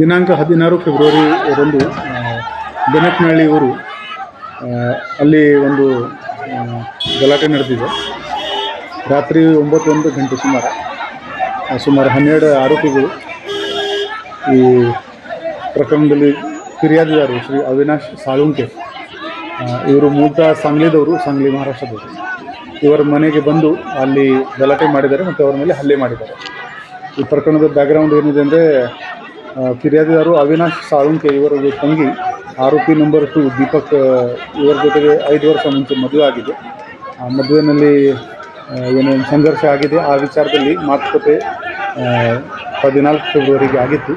ದಿನಾಂಕ ಹದಿನಾರು ಫೆಬ್ರವರಿ ರಂದು ಬೆನಕ್ನಹಳ್ಳಿ ಊರು ಅಲ್ಲಿ ಒಂದು ಗಲಾಟೆ ನಡೆದಿದೆ. ರಾತ್ರಿ ಒಂಬತ್ತೊಂದು ಗಂಟೆ ಸುಮಾರು ಸುಮಾರು ಹನ್ನೆರಡು ಆರೋಪಿಗಳು ಈ ಪ್ರಕರಣದಲ್ಲಿ ಫಿರ್ಯಾದಿದ್ದಾರೆ ಶ್ರೀ ಅವಿನಾಶ್ ಸಾಳುಂಕೆ ಇವರು ಮೂಲತಃ ಸಾಂಗ್ಲಿದವರು, ಸಾಂಗ್ಲಿ ಮಹಾರಾಷ್ಟ್ರದವರು. ಇವರ ಮನೆಗೆ ಬಂದು ಅಲ್ಲಿ ಗಲಾಟೆ ಮಾಡಿದ್ದಾರೆ ಮತ್ತು ಅವರ ಮೇಲೆ ಹಲ್ಲೆ ಮಾಡಿದ್ದಾರೆ. ಈ ಪ್ರಕರಣದ ಬ್ಯಾಕ್ಗ್ರೌಂಡ್ ಏನಿದೆ ಅಂದರೆ ಫಿರ್ಯಾದಿದಾರು ಅವಿನಾಶ್ ಸಾಳುಂಕೆ ಇವರ ತಂಗಿ, ಆರೋಪಿ ನಂಬರ್ ಟು ದೀಪಕ್ ಇವರ ಜೊತೆಗೆ ಐದು ವರ್ಷ ಮುಂಚೆ ಮದುವೆ ಆಗಿದೆ. ಆ ಮದುವೆಯಲ್ಲಿ ಏನೋ ಸಂಘರ್ಷ ಆಗಿದೆ, ಆ ವಿಚಾರದಲ್ಲಿ ಮಾತುಕತೆ ಹದಿನಾಲ್ಕು ಫೆಬ್ರವರಿಗೆ ಆಗಿತ್ತು.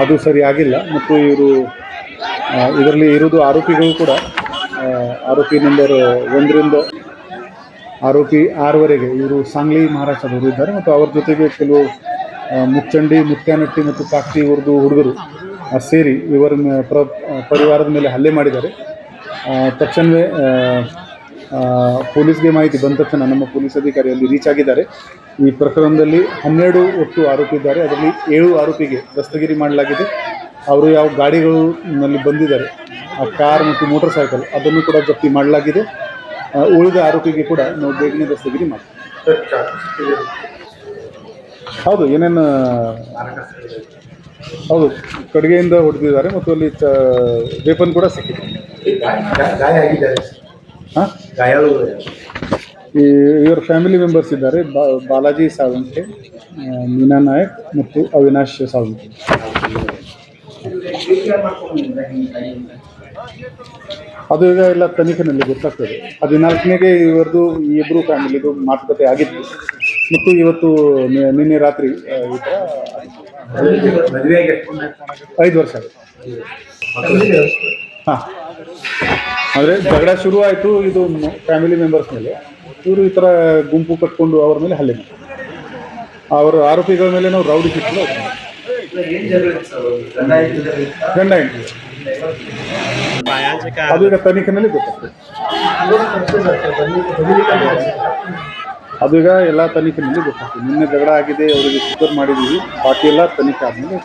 ಅದು ಸರಿ ಆಗಿಲ್ಲ. ಮತ್ತು ಇವರು ಇದರಲ್ಲಿ ಇರೋದು ಆರೋಪಿಗಳು ಕೂಡ. ಆರೋಪಿ ನಂಬರ್ ಒಂದರಿಂದ ಆರೋಪಿ ಆರವರೆಗೆ ಇವರು ಸಾಂಗ್ಲಿ ಮಹಾರಾಷ್ಟ್ರದವರು ಇದ್ದಾರೆ ಮತ್ತು ಅವರ ಜೊತೆಗೆ ಕೆಲವು ಮುಚ್ಚಂಡಿ, ಮುತ್ಯಾನಟ್ಟಿ ಮತ್ತು ಕಾಕ್ತಿ ಇವ್ರದ್ದು ಹುಡುಗರು ಸೇರಿ ಇವರ ಪ್ರ, ಪರಿವಾರದ ಮೇಲೆ ಹಲ್ಲೆ ಮಾಡಿದ್ದಾರೆ. ತಕ್ಷಣವೇ ಪೊಲೀಸ್ಗೆ ಮಾಹಿತಿ ಬಂದ ತಕ್ಷಣ ನಮ್ಮ ಪೊಲೀಸ್ ಅಧಿಕಾರಿ ಅಲ್ಲಿ ರೀಚ್ ಆಗಿದ್ದಾರೆ. ಈ ಪ್ರಕರಣದಲ್ಲಿ ಹನ್ನೆರಡು ಒಟ್ಟು ಆರೋಪಿ ಇದ್ದಾರೆ. ಅದರಲ್ಲಿ ಏಳು ಆರೋಪಿಗೆ ದಸ್ತಗಿರಿ ಮಾಡಲಾಗಿದೆ. ಅವರು ಯಾವ ಗಾಡಿಗಳು ನಲ್ಲಿ ಬಂದಿದ್ದಾರೆ, ಆ ಕಾರ್ ಮತ್ತು ಮೋಟರ್ ಸೈಕಲ್ ಅದನ್ನು ಕೂಡ ಜಪ್ತಿ ಮಾಡಲಾಗಿದೆ. ಉಳಿದ ಆರೋಗ್ಯಕ್ಕೆ ಕೂಡ ನಾವು ಬೇಗನೆ ದಸ್ತಗಿರಿ ಮಾಡಿ ಹೌದು, ಏನೇನು, ಹೌದು ಕಡಿಗೆಯಿಂದ ಹೊಡೆದಿದ್ದಾರೆ ಮತ್ತು ಅಲ್ಲಿ ಚ ವೇಪನ್ ಕೂಡ ಸಿಕ್ಕಿದೆ. ಹಾಂ? ಈ ಇವರ ಫ್ಯಾಮಿಲಿ ಮೆಂಬರ್ಸ್ ಇದ್ದಾರೆ ಬಾಲಾಜಿ ಸಾವಂತೆ ಮೀನಾ ನಾಯಕ್ ಮತ್ತು ಅವಿನಾಶ್ ಸಾವಂತೆ ಅದು ಈಗ ಎಲ್ಲ ತನಿಖೆನಲ್ಲಿ ಗೊತ್ತಾಗ್ತದೆ. ಹದಿನಾಲ್ಕನೇಗೆ ಇವರದು ಈ ಇಬ್ಬರು ಫ್ಯಾಮಿಲಿದು ಮಾತುಕತೆ ಆಗಿತ್ತು. ಮತ್ತು ಇವತ್ತು ನಿನ್ನೆ ರಾತ್ರಿ ಐದು ವರ್ಷ ಹಾಂ. ಅಂದರೆ ಜಗಳ ಶುರು ಆಯಿತು ಇದು ಫ್ಯಾಮಿಲಿ ಮೆಂಬರ್ಸ್ ಮೇಲೆ. ಇವರು ಈ ಥರ ಗುಂಪು ಕಟ್ಕೊಂಡು ಅವ್ರ ಮೇಲೆ ಹಲ್ಲೆ ಅವರು ಆರೋಪಿಗಳ ಮೇಲೆ ನಾವು ರೌಡಿ ಶಿಕ್ಷಣ ಗಂಡ ಅದು ಈಗ ತನಿಖೆನಲ್ಲಿ ಗೊತ್ತಾಗ್ತದೆ ಅದು ಈಗ ಎಲ್ಲ ತನಿಖೆನಲ್ಲಿ ಗೊತ್ತಾಗ್ತದೆ. ನಿನ್ನೆ ಜಗಳ ಆಗಿದೆ, ಅವರಿಗೆ ಸಿಕ್ಕರ್ ಮಾಡಿದ್ದೀವಿ. ಬಾಕಿ ಎಲ್ಲ ತನಿಖೆ ಆದಮೇಲೆ